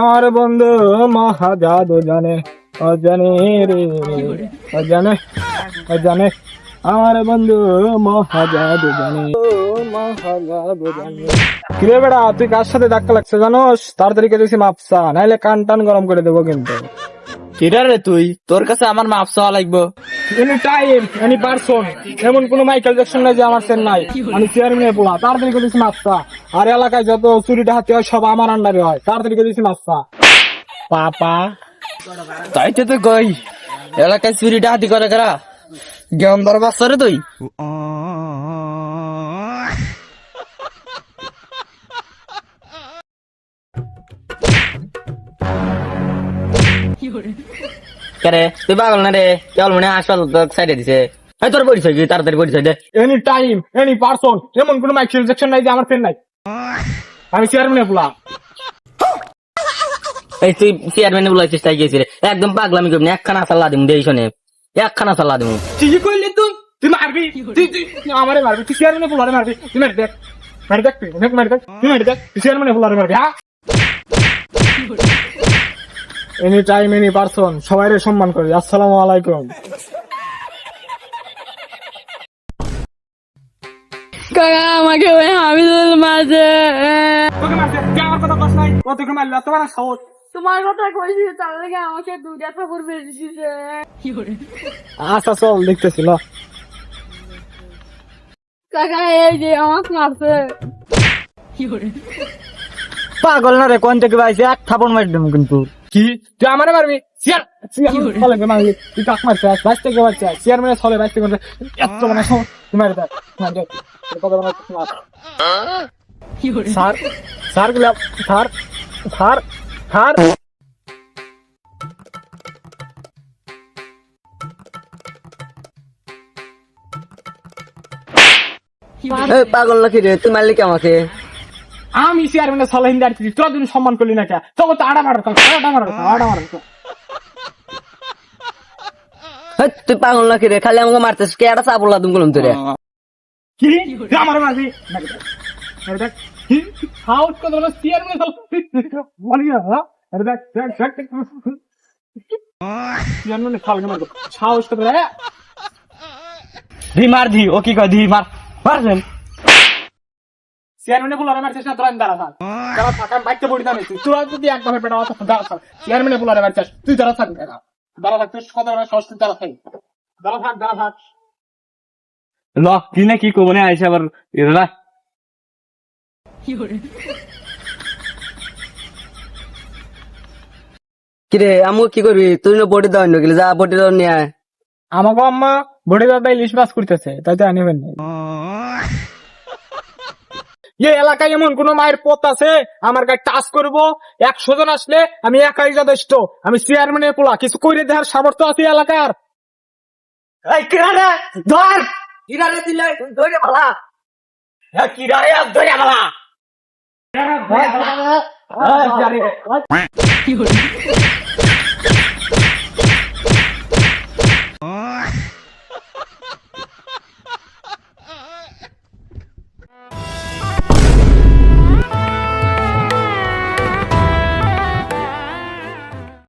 আমার বন্ধু মহাজাদু জানে, অজানে রে। অজানে অজানে। আমার বন্ধু জানে, মহাজাদু জানে। কিরে বেড়া, তুই কার সাথে ধাক্কা লাগছে জানোস? তাড়াতাড়ি কেটেছি মাপসা, নাইলে কান টান গরম করে দেবো কিন্তু। কিরা রে তুই? তোর কাছে আমার মাপ চাওয়া লাগবো। Any time any person. এমন কোন মাইকেল জ্যাকসন নাই যে আমার সেন নাই। আমি চেয়ারম্যানে পোলা তাড়াতাড়ি করে দিয়েছি মাপসা আর এলাকায় যত চুরিটা হাতে হয় সব আমার আন্ডারে হয়। তাড়াতাড়ি করে দিয়েছি মাপসা পাপা তাই তো কই? এলাকায় চুরিটা হাতি করে কারা? জ্ঞান দরবার রে তুই? কেরে তুই পাগল না রে? কেবল মনে হাসপাতাল তো সাইডে দিছে? এই তোর পরিচয় কি? তাড়াতাড়ি পরিচয় দে। এনি টাইম এনি পারসন এমন কোন মাইকেল জ্যাকসন নাই যে আমার সেন নাই। আমি চেয়ারম্যানে পোলা এই তুই চেয়ারম্যান বলাইছিস তাই গেছি রে। একদম পাগলামি করবি না একখানা সাল্লা দিমু দেই শোনে। একখানা সাল্লা দিমু। কি কইলি তুই তুই মারবি। তুই তুই তুই আমারে মারবি তুই চেয়ারম্যানে পোলারে মারবি। তুই মারি দেখ মারি দেখ তুই মারি দেখ তুই মারি দেখ তুই চেয়ারম্যানে পোলারে মারবি হ্যাঁ? এনি টাইম এনি পারসন সবাইরে সম্মান করি। আসসালামু আলাইকুম। কাকা আমাকে ওই হামিদুল মাঝে তোকে মারছে। তুই আমার কথা কস নাই। ও তোকে মারলো। তোমার সাহস। তোমার কথা কইছি তার আমাকে দুইটা আচ্ছা চল দেখতেছিল কাকা এই যে আমাকে মারছে। পাগল না রে কোন থেকে পাইছে? এক থাপড় মারি কিন্তু। কি? তুই আমারে মারবি? চেয়ার চেয়ার মারবি। তুই কাক মারছে বাইশ থেকে মারছে চেয়ারম্যানের ছলে বাইশ থেকে মারছে এত মানে তুই মারি দেখ। মারি। স্যার স্যারগুলা স্যার স্যার স্যার পাগল নাকি রে? তুই মারলি কি আমাকে? আমি চেয়ারম্যানের ছলে হিন্দি আর তোর জন্য সম্মান করলি না কে তখন তো আড়া মারার কথা আড়া মারার কথা আড়া মারার কথা। তুই পাগল নাকি রে? খালি আমাকে মারতেছিস। কে একটা চাপড় লাদুম করলাম তোরে? কি? আমার মারবি মারি দেখ মারি দেখ। কি? সাহস কত বলো চেয়ারম্যানের ছলে বলি না? আরে দেখ দেখ দেখ দেখ। চেয়ারম্যানের ছলে মারবো সাহস কত রে ধি মার ধি ও কি কয় মার মারছেন চেয়ারম্যানে বলারে মারছিস না তোরা দাঁড়া থাক দাঁড়া থাক আমি বাইকটা পড়ি দাঁড়িয়েছি তোরা যদি একদম পেটা অত দাঁড়া থাক চেয়ারম্যানে বলারে মারছিস তুই দাঁড়া থাক দাঁড়া। দাঁড়া থাক তুই কথা বলে সস্তি দাঁড়া থাক। দাঁড়া থাক দাঁড়া থাক। ল কি না কি কবো আইসা আবার এরা কিরে আমু কি করবি? তুই না বডি দাও গেলে যা বডি দাও নিয়ে আমাকে আম্মা বড়ি দাদা ইলিশ মাছ করতেছে তাই তো আনিবেন নাই। এই এলাকায় এমন কোন মায়ের পথ আছে? আমার গায়ে টাচ করব? একশো জন আসলে আমি একাই যথেষ্ট। আমি চেয়ারম্যানের পোলা কিছু করে দেওয়ার সামর্থ্য আছে এলাকার? এই কিরারে ধর! কিরারে দিলে ধরে ভালা হ্যাঁ ধরে ভালা হ্যাঁ,